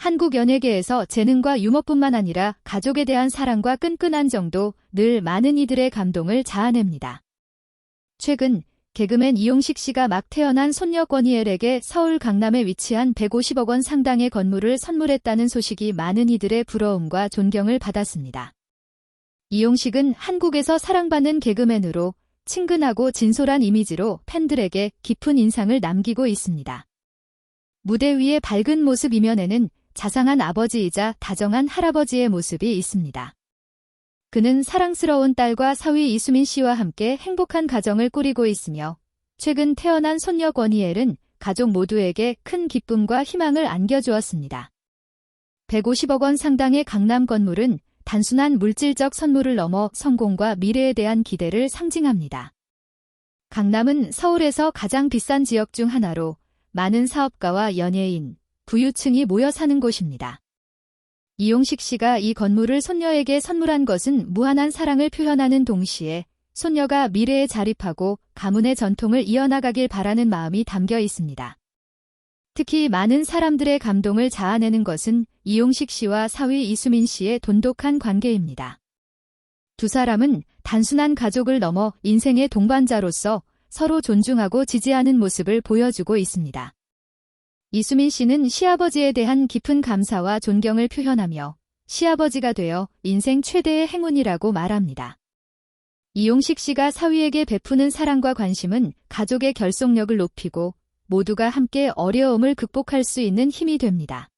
한국 연예계에서 재능과 유머뿐만 아니라 가족에 대한 사랑과 끈끈한 정도 늘 많은 이들의 감동을 자아냅니다. 최근 개그맨 이용식 씨가 막 태어난 손녀 권희엘에게 서울 강남에 위치한 150억 원 상당의 건물을 선물했다는 소식이 많은 이들의 부러움과 존경을 받았습니다. 이용식은 한국에서 사랑받는 개그맨으로 친근하고 진솔한 이미지로 팬들에게 깊은 인상을 남기고 있습니다. 무대 위의 밝은 모습 이면에는 자상한 아버지이자 다정한 할아버지의 모습이 있습니다. 그는 사랑스러운 딸과 사위 이수민 씨와 함께 행복한 가정을 꾸리고 있으며 최근 태어난 손녀 권희엘은 가족 모두에게 큰 기쁨과 희망을 안겨주었습니다. 150억 원 상당의 강남 건물은 단순한 물질적 선물을 넘어 성공과 미래에 대한 기대를 상징합니다. 강남은 서울에서 가장 비싼 지역 중 하나로 많은 사업가와 연예인, 부유층이 모여 사는 곳입니다. 이용식 씨가 이 건물을 손녀에게 선물한 것은 무한한 사랑을 표현하는 동시에 손녀가 미래에 자립하고 가문의 전통을 이어나가길 바라는 마음이 담겨 있습니다. 특히 많은 사람들의 감동을 자아내는 것은 이용식 씨와 사위 이수민 씨의 돈독한 관계입니다. 두 사람은 단순한 가족을 넘어 인생의 동반자로서 서로 존중하고 지지하는 모습을 보여주고 있습니다. 이수민 씨는 시아버지에 대한 깊은 감사와 존경을 표현하며 시아버지가 되어 인생 최대의 행운이라고 말합니다. 이용식 씨가 사위에게 베푸는 사랑과 관심은 가족의 결속력을 높이고 모두가 함께 어려움을 극복할 수 있는 힘이 됩니다.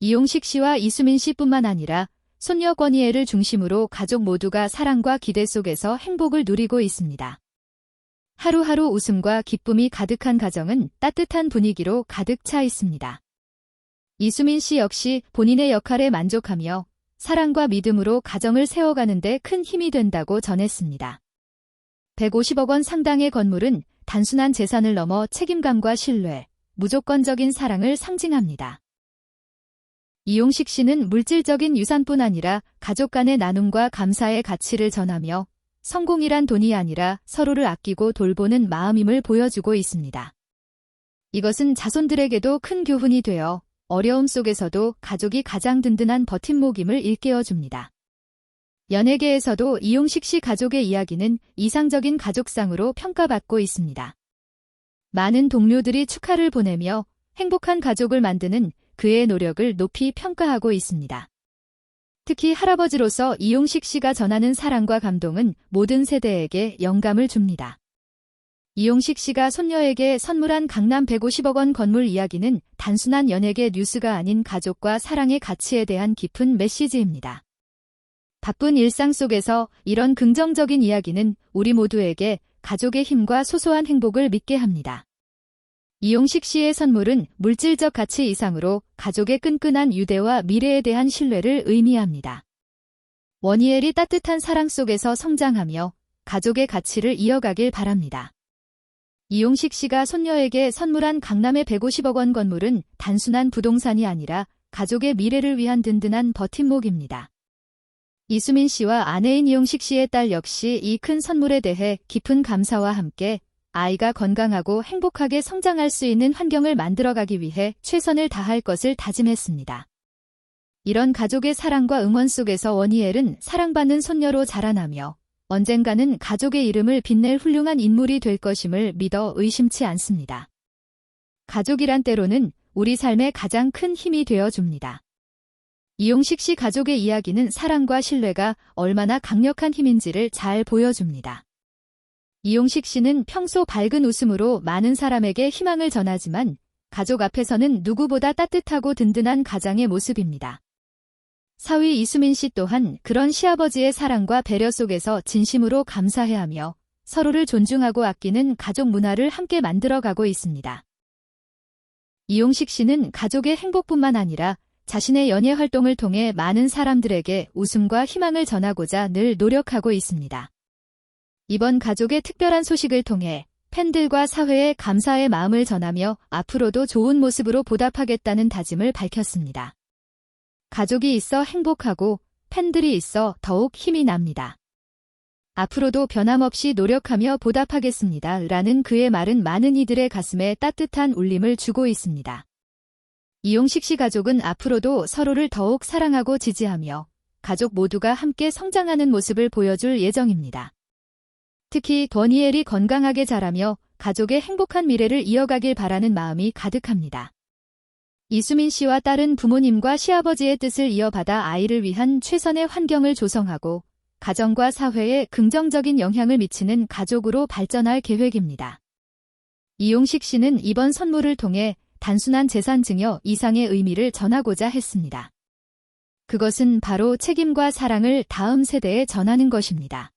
이용식 씨와 이수민 씨뿐만 아니라 손녀 권희애를 중심으로 가족 모두가 사랑과 기대 속에서 행복을 누리고 있습니다. 하루하루 웃음과 기쁨이 가득한 가정은 따뜻한 분위기로 가득 차 있습니다. 이수민 씨 역시 본인의 역할에 만족하며 사랑과 믿음으로 가정을 세워가는데 큰 힘이 된다고 전했습니다. 150억 원 상당의 건물은 단순한 재산을 넘어 책임감과 신뢰, 무조건적인 사랑을 상징합니다. 이용식 씨는 물질적인 유산뿐 아니라 가족 간의 나눔과 감사의 가치를 전하며 성공이란 돈이 아니라 서로를 아끼고 돌보는 마음임을 보여주고 있습니다. 이것은 자손들에게도 큰 교훈이 되어 어려움 속에서도 가족이 가장 든든한 버팀목임을 일깨워줍니다. 연예계에서도 이용식 씨 가족의 이야기는 이상적인 가족상으로 평가받고 있습니다. 많은 동료들이 축하를 보내며 행복한 가족을 만드는 그의 노력을 높이 평가하고 있습니다. 특히 할아버지로서 이용식 씨가 전하는 사랑과 감동은 모든 세대에게 영감을 줍니다. 이용식 씨가 손녀에게 선물한 강남 150억 원 건물 이야기는 단순한 연예계 뉴스가 아닌 가족과 사랑의 가치에 대한 깊은 메시지입니다. 바쁜 일상 속에서 이런 긍정적인 이야기는 우리 모두에게 가족의 힘과 소소한 행복을 믿게 합니다. 이용식 씨의 선물은 물질적 가치 이상으로 가족의 끈끈한 유대와 미래에 대한 신뢰를 의미합니다. 원희엘이 따뜻한 사랑 속에서 성장하며 가족의 가치를 이어가길 바랍니다. 이용식 씨가 손녀에게 선물한 강남의 150억 원 건물은 단순한 부동산이 아니라 가족의 미래를 위한 든든한 버팀목입니다. 이수민 씨와 아내인 이용식 씨의 딸 역시 이 큰 선물에 대해 깊은 감사와 함께 아이가 건강하고 행복하게 성장할 수 있는 환경을 만들어가기 위해 최선을 다할 것을 다짐했습니다. 이런 가족의 사랑과 응원 속에서 원희엘은 사랑받는 손녀로 자라나며 언젠가는 가족의 이름을 빛낼 훌륭한 인물이 될 것임을 믿어 의심치 않습니다. 가족이란 때로는 우리 삶의 가장 큰 힘이 되어 줍니다. 이용식 씨 가족의 이야기는 사랑과 신뢰가 얼마나 강력한 힘인지를 잘 보여줍니다. 이용식 씨는 평소 밝은 웃음으로 많은 사람에게 희망을 전하지만 가족 앞에서는 누구보다 따뜻하고 든든한 가장의 모습입니다. 사위 이수민 씨 또한 그런 시아버지의 사랑과 배려 속에서 진심으로 감사해하며 서로를 존중하고 아끼는 가족 문화를 함께 만들어가고 있습니다. 이용식 씨는 가족의 행복뿐만 아니라 자신의 연예 활동을 통해 많은 사람들에게 웃음과 희망을 전하고자 늘 노력하고 있습니다. 이번 가족의 특별한 소식을 통해 팬들과 사회에 감사의 마음을 전하며 앞으로도 좋은 모습으로 보답하겠다는 다짐을 밝혔습니다. 가족이 있어 행복하고 팬들이 있어 더욱 힘이 납니다. 앞으로도 변함없이 노력하며 보답하겠습니다. 라는 그의 말은 많은 이들의 가슴에 따뜻한 울림을 주고 있습니다. 이용식 씨 가족은 앞으로도 서로를 더욱 사랑하고 지지하며 가족 모두가 함께 성장하는 모습을 보여줄 예정입니다. 특히 권희엘이 건강하게 자라며 가족의 행복한 미래를 이어가길 바라는 마음이 가득합니다. 이수민 씨와 딸은 부모님과 시아버지의 뜻을 이어받아 아이를 위한 최선의 환경을 조성하고 가정과 사회에 긍정적인 영향을 미치는 가족으로 발전할 계획입니다. 이용식 씨는 이번 선물을 통해 단순한 재산 증여 이상의 의미를 전하고자 했습니다. 그것은 바로 책임과 사랑을 다음 세대에 전하는 것입니다.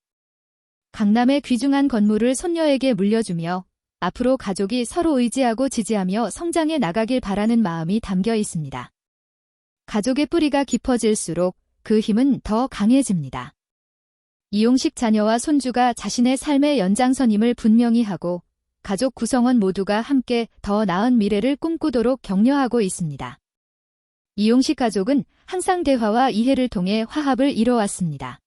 강남의 귀중한 건물을 손녀에게 물려주며 앞으로 가족이 서로 의지하고 지지하며 성장해 나가길 바라는 마음이 담겨 있습니다. 가족의 뿌리가 깊어질수록 그 힘은 더 강해집니다. 이용식 자녀와 손주가 자신의 삶의 연장선임을 분명히 하고 가족 구성원 모두가 함께 더 나은 미래를 꿈꾸도록 격려하고 있습니다. 이용식 가족은 항상 대화와 이해를 통해 화합을 이뤄왔습니다.